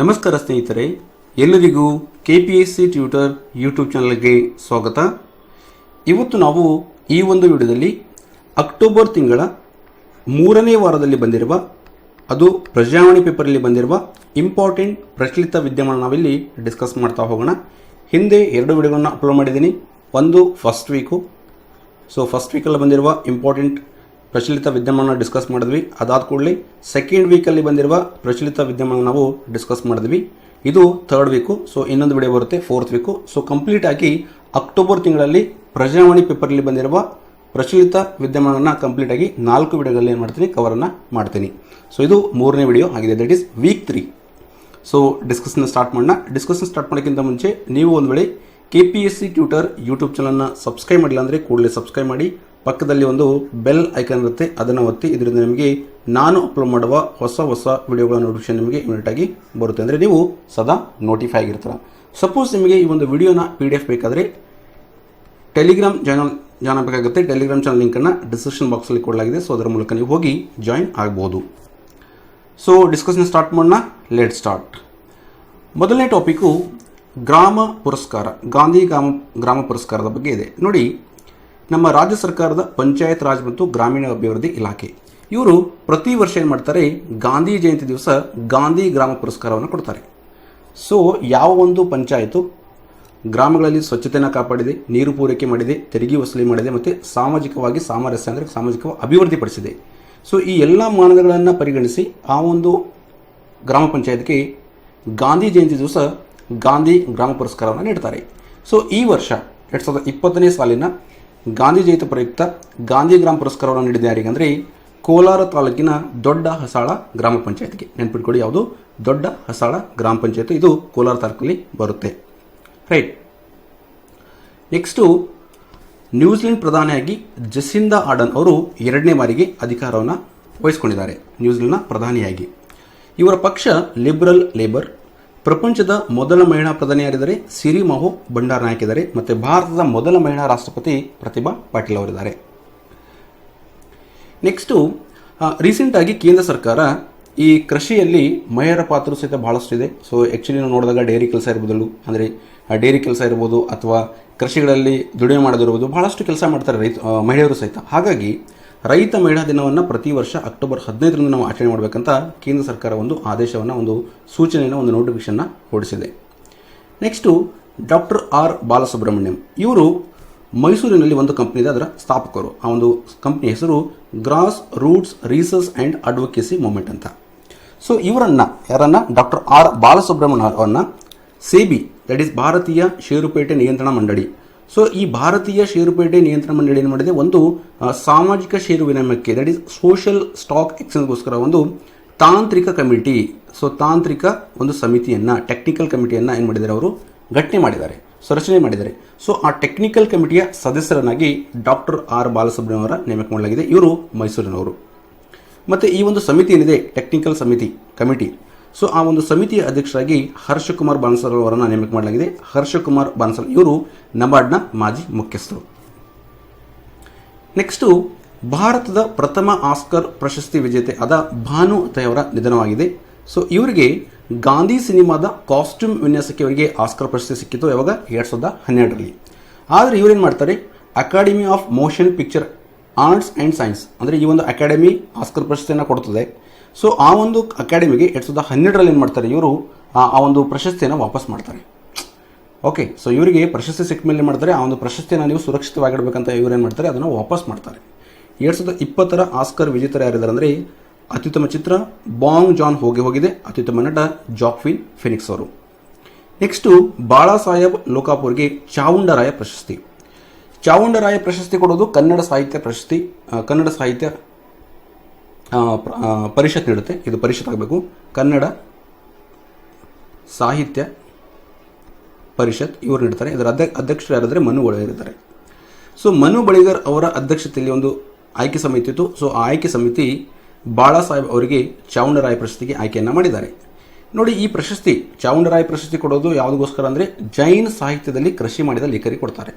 ನಮಸ್ಕಾರ ಸ್ನೇಹಿತರೆ, ಎಲ್ಲರಿಗೂ K P S C tutor YouTube ಚಾನಲ್ಗೆ ಸ್ವಾಗತ. ಇವತ್ತು ನಾವು ಈ ಒಂದು ವಿಡಿಯೋದಲ್ಲಿ ಅಕ್ಟೋಬರ್ ತಿಂಗಳ ಮೂರನೇ ವಾರದಲ್ಲಿ ಬಂದಿರುವ, ಅದು ಪ್ರಜಾವಾಣಿ ಪೇಪರಲ್ಲಿ ಬಂದಿರುವ ಇಂಪಾರ್ಟೆಂಟ್ ಪ್ರಚಲಿತ ವಿದ್ಯಮಾನ ನಾವಿಲ್ಲಿ ಡಿಸ್ಕಸ್ ಮಾಡ್ತಾ ಹೋಗೋಣ. ಹಿಂದೆ ಎರಡು ವಿಡಿಯೋಗಳನ್ನ ಅಪ್ಲೋಡ್ ಮಾಡಿದ್ದೀನಿ. ಒಂದು ಫಸ್ಟ್ ವೀಕು ಸೊ ಫಸ್ಟ್ ವೀಕಲ್ಲಿ ಬಂದಿರುವ ಇಂಪಾರ್ಟೆಂಟ್ ಪ್ರಚಲಿತ ವಿದ್ಯಮಾನ ಡಿಸ್ಕಸ್ ಮಾಡಿದ್ವಿ. ಅದಾದ ಕೂಡಲೇ ಸೆಕೆಂಡ್ ವೀಕಲ್ಲಿ ಬಂದಿರುವ ಪ್ರಚಲಿತ ವಿದ್ಯಮಾನ ನಾವು ಡಿಸ್ಕಸ್ ಮಾಡಿದ್ವಿ. ಇದು ಥರ್ಡ್ ವೀಕು ಸೊ ಇನ್ನೊಂದು ವಿಡಿಯೋ ಬರುತ್ತೆ ಫೋರ್ತ್ ವೀಕು ಸೊ ಕಂಪ್ಲೀಟ್ ಆಗಿ ಅಕ್ಟೋಬರ್ ತಿಂಗಳಲ್ಲಿ ಪ್ರಜಾವಾಣಿ ಪೇಪರಲ್ಲಿ ಬಂದಿರುವ ಪ್ರಚಲಿತ ವಿದ್ಯಮಾನನ ಕಂಪ್ಲೀಟ್ ಆಗಿ ನಾಲ್ಕು ವಿಡಿಯೋಗಳಲ್ಲಿ ಏನು ಮಾಡ್ತೀನಿ ಕವರನ್ನು ಮಾಡ್ತೀನಿ. ಸೊ ಇದು ಮೂರನೇ ವಿಡಿಯೋ ಆಗಿದೆ. That is week three so discussion start ಮಾಡೋಣ. ಡಿಸ್ಕಷನ್ ಸ್ಟಾರ್ಟ್ ಮಾಡೋಕ್ಕಿಂತ ಮುಂಚೆ ನೀವು ಒಂದು ವೇಳೆ K P S C tutor YouTube ಚಾನಲ್ನ ಸಬ್ಸ್ಕ್ರೈಬ್ ಮಾಡಿಲ್ಲ ಅಂದರೆ ಕೂಡಲೇ ಸಬ್ಸ್ಕ್ರೈಬ್ ಮಾಡಿ. ಪಕ್ಕದಲ್ಲಿ ಒಂದು ಬೆಲ್ ಐಕನ್ ಇರುತ್ತೆ, ಅದನ್ನು ಒತ್ತಿ ಇದರಿಂದ ನಿಮಗೆ ನಾನು ಅಪ್ಲೋಡ್ ಮಾಡುವ ಹೊಸ ಹೊಸ ವಿಡಿಯೋಗಳ ನೋಟಿಫಿಕೇಶನ್ ನಿಮಗೆ ಇಮಿಡಿಯೇಟ್ ಆಗಿ ಬರುತ್ತೆ. ಅಂದರೆ ನೀವು ಸದಾ ನೋಟಿಫೈ ಆಗಿರ್ತೀರ. ಸಪೋಸ್ ನಿಮಗೆ ಈ ಒಂದು ವಿಡಿಯೋನ ಪಿ ಡಿ ಎಫ್ ಬೇಕಾದರೆ ಟೆಲಿಗ್ರಾಮ್ ಚಾನಲ್ ಜಾಯ್ನ್ ಆಗಬೇಕಾಗುತ್ತೆ ಟೆಲಿಗ್ರಾಮ್ ಚಾನಲ್ ಲಿಂಕನ್ನು ಡಿಸ್ಕ್ರಿಪ್ಷನ್ ಬಾಕ್ಸಲ್ಲಿ ಕೊಡಲಾಗಿದೆ. ಸೊ ಅದರ ಮೂಲಕ ನೀವು ಹೋಗಿ ಜಾಯಿನ್ ಆಗ್ಬೋದು. ಸೊ ಡಿಸ್ಕಷನ್ ಸ್ಟಾರ್ಟ್ ಮಾಡೋಣ. ಲೆಟ್ ಸ್ಟಾರ್ಟ್ ಮೊದಲನೇ ಟಾಪಿಕ್ಕು ಗ್ರಾಮ ಪುರಸ್ಕಾರ. ಗಾಂಧಿ ಗ್ರಾಮ ಗ್ರಾಮ ಪುರಸ್ಕಾರದ ಬಗ್ಗೆ ಇದೆ. ನೋಡಿ ನಮ್ಮ ರಾಜ್ಯ ಸರ್ಕಾರದ ಪಂಚಾಯತ್ ರಾಜ್ ಮತ್ತು ಗ್ರಾಮೀಣ ಅಭಿವೃದ್ಧಿ ಇಲಾಖೆ. ಇವರು ಪ್ರತಿ ವರ್ಷ ಏನು ಮಾಡ್ತಾರೆ, ಗಾಂಧಿ ಜಯಂತಿ ದಿವಸ ಗಾಂಧಿ ಗ್ರಾಮ ಪುರಸ್ಕಾರವನ್ನು ಕೊಡ್ತಾರೆ. ಸೊ ಯಾವ ಒಂದು ಪಂಚಾಯತು ಗ್ರಾಮಗಳಲ್ಲಿ ಸ್ವಚ್ಛತೆಯನ್ನು ಕಾಪಾಡಿದೆ, ನೀರು ಪೂರೈಕೆ ಮಾಡಿದೆ, ತೆರಿಗೆ ವಸೂಲಿ ಮಾಡಿದೆ ಮತ್ತು ಸಾಮಾಜಿಕವಾಗಿ ಸಾಮರಸ್ಯ ಅಂದರೆ ಸಾಮಾಜಿಕ ಅಭಿವೃದ್ಧಿಪಡಿಸಿದೆ. ಸೊ ಈ ಎಲ್ಲ ಮಾನದಗಳನ್ನು ಪರಿಗಣಿಸಿ ಆ ಒಂದು ಗ್ರಾಮ ಪಂಚಾಯತ್ಗೆ ಗಾಂಧಿ ಜಯಂತಿ ದಿವಸ ಗಾಂಧಿ ಗ್ರಾಮ ಪುರಸ್ಕಾರವನ್ನು ನೀಡ್ತಾರೆ. ಸೊ ಈ ವರ್ಷ ಎರಡು ಸಾವಿರದ ಇಪ್ಪತ್ತನೇ ಸಾಲಿನ ಗಾಂಧಿ ಜಯಂತಿ ಪ್ರಯುಕ್ತ ಗಾಂಧಿ ಗ್ರಾಮ ಪುರಸ್ಕಾರವನ್ನು ನೀಡಿದ ಯಾರಿಗಂದರೆ ಕೋಲಾರ ತಾಲೂಕಿನ ದೊಡ್ಡ ಹಸಾಳ ಗ್ರಾಮ ಪಂಚಾಯತ್ಗೆ. ನೆನ್ಪಿಟ್ಕೊಳ್ಳಿ, ಯಾವುದು? ದೊಡ್ಡ ಹಸಾಳ ಗ್ರಾಮ ಪಂಚಾಯತ್. ಇದು ಕೋಲಾರ ತಾಲೂಕಲ್ಲಿ ಬರುತ್ತೆ. ರೈಟ್. ನೆಕ್ಸ್ಟು ನ್ಯೂಜಿಲೆಂಡ್ ಪ್ರಧಾನಿಯಾಗಿ ಜಸಿಂದ ಆಡನ್ ಅವರು ಎರಡನೇ ಬಾರಿಗೆ ಅಧಿಕಾರವನ್ನು ವಹಿಸಿಕೊಂಡಿದ್ದಾರೆ. ನ್ಯೂಜಿಲೆಂಡ್ನ ಪ್ರಧಾನಿಯಾಗಿ. ಇವರ ಪಕ್ಷ ಲಿಬರಲ್ ಲೇಬರ್ ಪ್ರಪಂಚದ ಮೊದಲ ಮಹಿಳಾ ಪ್ರಧಾನಿಯಾರಿದ್ದಾರೆ ಸಿರಿ ಮಹೋ ಭಂಡಾರ ನಾಯಕ್ ಇದ್ದಾರೆ. ಮತ್ತು ಭಾರತದ ಮೊದಲ ಮಹಿಳಾ ರಾಷ್ಟ್ರಪತಿ ಪ್ರತಿಭಾ ಪಾಟೀಲ್ ಅವರಿದ್ದಾರೆ. ನೆಕ್ಸ್ಟು ರೀಸೆಂಟಾಗಿ ಕೇಂದ್ರ ಸರ್ಕಾರ ಈ ಕೃಷಿಯಲ್ಲಿ ಮಹಿಳೆಯರ ಪಾತ್ರ ಸಹಿತ ಬಹಳಷ್ಟು ಇದೆ ಸೊ ಆ್ಯಕ್ಚುಲಿ ನಾವು ನೋಡಿದಾಗ ಡೈರಿ ಕೆಲಸ ಇರ್ಬೋದು ಅಂದರೆ ಡೈರಿ ಕೆಲಸ ಇರ್ಬೋದು ಅಥವಾ ಕೃಷಿಗಳಲ್ಲಿ ದುಡಿಮೆ ಮಾಡೋದಿರ್ಬೋದು. ಬಹಳಷ್ಟು ಕೆಲಸ ಮಾಡ್ತಾರೆ ರೈತ ಮಹಿಳೆಯರು ಸಹಿತ. ಹಾಗಾಗಿ ರೈತ ಮಹಿಳಾ ದಿನವನ್ನು ಪ್ರತಿ ವರ್ಷ ಅಕ್ಟೋಬರ್ ಹದಿನೈದರಿಂದ ನಾವು ಆಚರಣೆ ಮಾಡಬೇಕಂತ ಕೇಂದ್ರ ಸರ್ಕಾರ ಒಂದು ಆದೇಶವನ್ನು, ಒಂದು ಸೂಚನೆಯನ್ನು, ಒಂದು ನೋಟಿಫಿಕೇಶನ್ನ ಹೊರಡಿಸಿದೆ. Next, doctor R Balasubramanyam. ಇವರು ಮೈಸೂರಿನಲ್ಲಿ ಒಂದು ಕಂಪ್ನಿ ಇದೆ, ಅದರ ಸ್ಥಾಪಕರು. ಆ ಒಂದು ಕಂಪ್ನಿ ಹೆಸರು grass roots research and advocacy movement ಅಂತ. ಸೊ, ಇವರನ್ನು, ಯಾರನ್ನ? ಡಾಕ್ಟರ್ ಆರ್ ಬಾಲಸುಬ್ರಹ್ಮಣ್ಯ ಅವರನ್ನು ಸೇಬಿ, ದಟ್ ಈಸ್ ಭಾರತೀಯ ಷೇರುಪೇಟೆ ನಿಯಂತ್ರಣ ಮಂಡಳಿ. ಸೊ ಈ ಭಾರತೀಯ ಷೇರುಪೇಟೆ ನಿಯಂತ್ರಣ ಮಂಡಳಿ ಏನು ಮಾಡಿದೆ? ಒಂದು ಸಾಮಾಜಿಕ ಷೇರು ವಿನಿಮಯಕ್ಕೆ ದಟ್ ಈಸ್ ಸೋಷಿಯಲ್ ಸ್ಟಾಕ್ ಎಕ್ಸ್ಚೇಂಜ್ಗೋಸ್ಕರ ಒಂದು ತಾಂತ್ರಿಕ ಕಮಿಟಿ ಸೊ ತಾಂತ್ರಿಕ ಒಂದು ಸಮಿತಿಯನ್ನು ಟೆಕ್ನಿಕಲ್ ಕಮಿಟಿಯನ್ನು ಏನು ಮಾಡಿದ್ದಾರೆ ಅವರು? ಘಟನೆ ಮಾಡಿದ್ದಾರೆ. ಸೊ ರಚನೆ ಮಾಡಿದ್ದಾರೆ. ಸೊ ಆ ಟೆಕ್ನಿಕಲ್ ಕಮಿಟಿಯ ಸದಸ್ಯರನ್ನಾಗಿ ಡಾಕ್ಟರ್ ಆರ್ ಬಾಲಸುಬ್ರಹ್ಮಣ್ಯ ಅವರ ನೇಮಕ ಮಾಡಲಾಗಿದೆ. ಇವರು ಮೈಸೂರಿನವರು. ಮತ್ತು ಈ ಒಂದು ಸಮಿತಿ ಏನಿದೆ? ಟೆಕ್ನಿಕಲ್ ಸಮಿತಿ, ಕಮಿಟಿ. ಸೊ ಆ ಒಂದು ಸಮಿತಿಯ ಅಧ್ಯಕ್ಷರಾಗಿ ಹರ್ಷಕುಮಾರ್ ಬನ್ಸಲ್ ಅವರನ್ನು ನೇಮಕ ಮಾಡಲಾಗಿದೆ. ಹರ್ಷಕುಮಾರ್ ಬಾನ್ಸಲ್ ಇವರು ನಬಾರ್ಡ್ನ ಮಾಜಿ ಮುಖ್ಯಸ್ಥರು. ನೆಕ್ಸ್ಟು ಭಾರತದ ಪ್ರಥಮ ಆಸ್ಕರ್ ಪ್ರಶಸ್ತಿ ವಿಜೇತೆ ಆದ ಭಾನು ಅವರ ನಿಧನವಾಗಿದೆ. ಸೊ ಇವರಿಗೆ ಗಾಂಧಿ ಸಿನಿಮಾದ ಕಾಸ್ಟ್ಯೂಮ್ ವಿನ್ಯಾಸಕ್ಕೆ ಇವರಿಗೆ ಆಸ್ಕರ್ ಪ್ರಶಸ್ತಿ ಸಿಕ್ಕಿತ್ತು ಯಾವಾಗ? ಎರಡು ಸಾವಿರದ ಹನ್ನೆರಡರಲ್ಲಿ. ಆದರೆ ಇವರೇನು ಮಾಡ್ತಾರೆ? Academy of motion picture arts and science ಅಂದರೆ ಈ ಒಂದು ಅಕಾಡೆಮಿ ಆಸ್ಕರ್ ಪ್ರಶಸ್ತಿಯನ್ನು ಕೊಡ್ತದೆ. ಸೊ ಆ ಒಂದು ಅಕಾಡೆಮಿಗೆ ಎರಡು ಸಾವಿರದ ಹನ್ನೆರಡರಲ್ಲಿ ಏನು ಮಾಡ್ತಾರೆ ಇವರು? ಆ ಒಂದು ಪ್ರಶಸ್ತಿಯನ್ನು ವಾಪಸ್ ಮಾಡ್ತಾರೆ. ಓಕೆ ಸೊ ಇವರಿಗೆ ಪ್ರಶಸ್ತಿ ಸಿಕ್ಕ ಮೇಲೆ ಏನು ಮಾಡ್ತಾರೆ? ಆ ಒಂದು ಪ್ರಶಸ್ತಿಯನ್ನು ನೀವು ಸುರಕ್ಷಿತವಾಗಿಡಬೇಕಂತ ಇವರು ಏನು ಮಾಡ್ತಾರೆ? ಅದನ್ನು ವಾಪಸ್ ಮಾಡ್ತಾರೆ. ಎರಡು ಸಾವಿರದ ಇಪ್ಪತ್ತರ ಆಸ್ಕರ್ ವಿಜೇತರು ಯಾರಿದ್ದಾರೆ ಅಂದರೆ, ಅತ್ಯುತ್ತಮ ಚಿತ್ರ ಬಾಂಗ್ ಜಾನ್ ಹೋಗಿ ಹೋಗಿದೆ. ಅತ್ಯುತ್ತಮ ನಟ ಜಾಕ್ವಿನ್ ಫಿನಿಕ್ಸ್ ಅವರು. ನೆಕ್ಸ್ಟು ಬಾಳಾ ಸಾಹೇಬ್ ಲೋಕಾಪುರ್ಗೆ ಚಾವುಂಡರಾಯ ಪ್ರಶಸ್ತಿ. ಚಾವುಂಡರಾಯ ಪ್ರಶಸ್ತಿ ಕೊಡೋದು ಕನ್ನಡ ಸಾಹಿತ್ಯ ಪ್ರಶಸ್ತಿ ಕನ್ನಡ ಸಾಹಿತ್ಯ ಪರಿಷತ್ ನೀಡುತ್ತೆ. ಇದು ಪರಿಷತ್ ಆಗಬೇಕು. ಕನ್ನಡ, ಸಾಹಿತ್ಯ, ಪರಿಷತ್, ಇವರು ನೀಡ್ತಾರೆ. ಇದರ ಅಧ್ಯ ಅಧ್ಯಕ್ಷರು ಯಾರಾದರೆ ಮನು ಬಳಿಗರ್ ಇದ್ದಾರೆ ಸೊ ಮನು ಬಳಿಗರ್ ಅವರ ಅಧ್ಯಕ್ಷತೆಯಲ್ಲಿ ಒಂದು ಆಯ್ಕೆ ಸಮಿತಿ ಇತ್ತು. ಸೊ ಆ ಆಯ್ಕೆ ಸಮಿತಿ ಬಾಳಾ ಸಾಹೇಬ್ ಅವರಿಗೆ ಚಾವುಂಡರಾಯ ಪ್ರಶಸ್ತಿಗೆ ಆಯ್ಕೆಯನ್ನು ಮಾಡಿದ್ದಾರೆ. ನೋಡಿ, ಈ ಪ್ರಶಸ್ತಿ ಚಾವುಂಡರಾಯ ಪ್ರಶಸ್ತಿ ಕೊಡೋದು ಯಾವುದಕ್ಕೋಸ್ಕರ ಅಂದರೆ ಜೈನ್ ಸಾಹಿತ್ಯದಲ್ಲಿ ಕೃಷಿ ಮಾಡಿದ ಲೇಖರಿಗೆ ಕೊಡ್ತಾರೆ.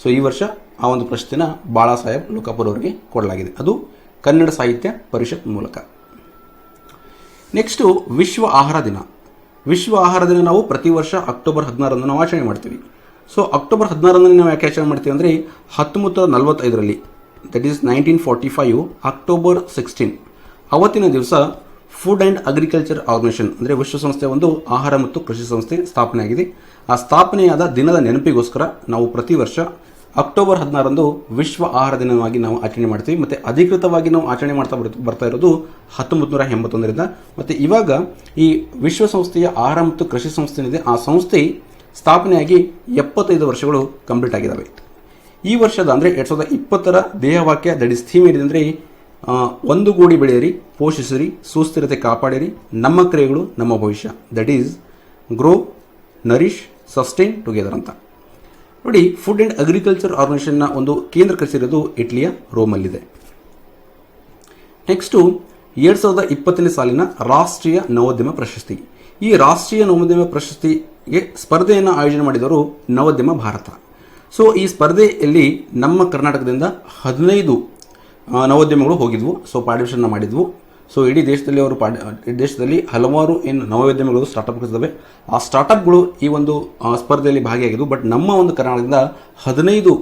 ಸೊ ಈ ವರ್ಷ ಆ ಒಂದು ಪ್ರಶಸ್ತಿನ ಬಾಳಾ ಸಾಹೇಬ್ ಲೋಕಾಪುರ್ ಅವರಿಗೆ ಕೊಡಲಾಗಿದೆ. ಅದು ಕನ್ನಡ ಸಾಹಿತ್ಯ ಪರಿಷತ್ ಮೂಲಕ. ನೆಕ್ಸ್ಟು ವಿಶ್ವ ಆಹಾರ ದಿನ. ವಿಶ್ವ ಆಹಾರ ದಿನ ನಾವು ಪ್ರತಿ ವರ್ಷ ಅಕ್ಟೋಬರ್ ಹದಿನಾರರಂದು ನಾವು ಆಚರಣೆ ಮಾಡ್ತೀವಿ. ಸೊ, ಅಕ್ಟೋಬರ್ ಹದಿನಾರರಂದು ನಾವು ಯಾಕೆ ಆಚರಣೆ ಮಾಡ್ತೀವಿ ಅಂದರೆ ಹತ್ತೊಂಬತ್ತು ನಲವತ್ತೈದರಲ್ಲಿ that is nineteen forty five October sixteen ಅವತ್ತಿನ ದಿವಸ ಫುಡ್ ಆ್ಯಂಡ್ ಅಗ್ರಿಕಲ್ಚರ್ ಆರ್ಗನೈಸೇಷನ್ ಅಂದರೆ ವಿಶ್ವಸಂಸ್ಥೆ ಒಂದು ಆಹಾರ ಮತ್ತು ಕೃಷಿ ಸಂಸ್ಥೆ ಸ್ಥಾಪನೆಯಾಗಿದೆ. ಆ ಸ್ಥಾಪನೆಯಾದ ದಿನದ ನೆನಪಿಗೋಸ್ಕರ ನಾವು ಪ್ರತಿ ವರ್ಷ ಅಕ್ಟೋಬರ್ ಹದಿನಾರಂದು ವಿಶ್ವ ಆಹಾರ ದಿನವಾಗಿ ನಾವು ಆಚರಣೆ ಮಾಡ್ತೀವಿ. ಮತ್ತು ಅಧಿಕೃತವಾಗಿ ನಾವು ಆಚರಣೆ ಮಾಡ್ತಾ ಬರ್ತ- ಇರೋದು ಹತ್ತೊಂಬತ್ತು ನೂರ ಎಂಬತ್ತೊಂದರಿಂದ ಮತ್ತು ಇವಾಗ ಈ ವಿಶ್ವಸಂಸ್ಥೆಯ ಆಹಾರ ಮತ್ತು ಕೃಷಿ ಸಂಸ್ಥೆ ಏನಿದೆ ಆ ಸಂಸ್ಥೆ ಸ್ಥಾಪನೆಯಾಗಿ ಎಪ್ಪತ್ತೈದು ವರ್ಷಗಳು ಕಂಪ್ಲೀಟ್ ಆಗಿದ್ದಾವೆ ಈ ವರ್ಷದ ಅಂದರೆ ಎರಡು ಸಾವಿರದ ಇಪ್ಪತ್ತರ ದೇಹವಾಕ್ಯ ದಟ್ ಇಸ್ ಥೀಮ್ ಏನಿದೆ ಅಂದರೆ ಒಂದು ಗೂಡಿ ಬೆಳೆಯಿರಿ, ಪೋಷಿಸಿರಿ, ಸುಸ್ಥಿರತೆ ಕಾಪಾಡಿರಿ, ನಮ್ಮ ಕ್ರಿಯೆಗಳು ನಮ್ಮ ಭವಿಷ್ಯ. That is grow nourish sustain together ಅಂತ. ನೋಡಿ ಫುಡ್ ಆ್ಯಂಡ್ ಅಗ್ರಿಕಲ್ಚರ್ ಆರ್ಗನೈಸೇಷನ್ನ ಒಂದು ಕೇಂದ್ರ ಕಚೇರಿ ಇರೋದು ಇಟ್ಲಿಯ ರೋಮಲ್ಲಿದೆ. ನೆಕ್ಸ್ಟು ಎರಡು ಸಾವಿರದ ಇಪ್ಪತ್ತನೇ ಸಾಲಿನ ರಾಷ್ಟ್ರೀಯ ನವೋದ್ಯಮ ಪ್ರಶಸ್ತಿ. ಈ ರಾಷ್ಟ್ರೀಯ ನವೋದ್ಯಮ ಪ್ರಶಸ್ತಿಗೆ ಸ್ಪರ್ಧೆಯನ್ನು ಆಯೋಜನೆ ಮಾಡಿದವರು ನವೋದ್ಯಮ ಭಾರತ. ಸೊ ಈ ಸ್ಪರ್ಧೆಯಲ್ಲಿ ನಮ್ಮ ಕರ್ನಾಟಕದಿಂದ ಹದಿನೈದು ನವೋದ್ಯಮಗಳು ಹೋಗಿದ್ವು. ಸೊ ಪಾರ್ಟಿಸಿಪೇಷನ್ ಮಾಡಿದ್ವು. ಸೊ ಇಡೀ ದೇಶದಲ್ಲಿ ಅವರು ದೇಶದಲ್ಲಿ ಹಲವಾರು ಏನು ನವೋದ್ಯಮಗಳು ಸ್ಟಾರ್ಟಪ್ ಇದ್ದಾವೆ ಆ ಸ್ಟಾರ್ಟಪ್ಗಳು ಈ ಒಂದು ಸ್ಪರ್ಧೆಯಲ್ಲಿ ಭಾಗಿಯಾಗಿದ್ವು. ಬಟ್ ನಮ್ಮ ಒಂದು ಕರ್ನಾಟಕದಿಂದ ಹದಿನೈದು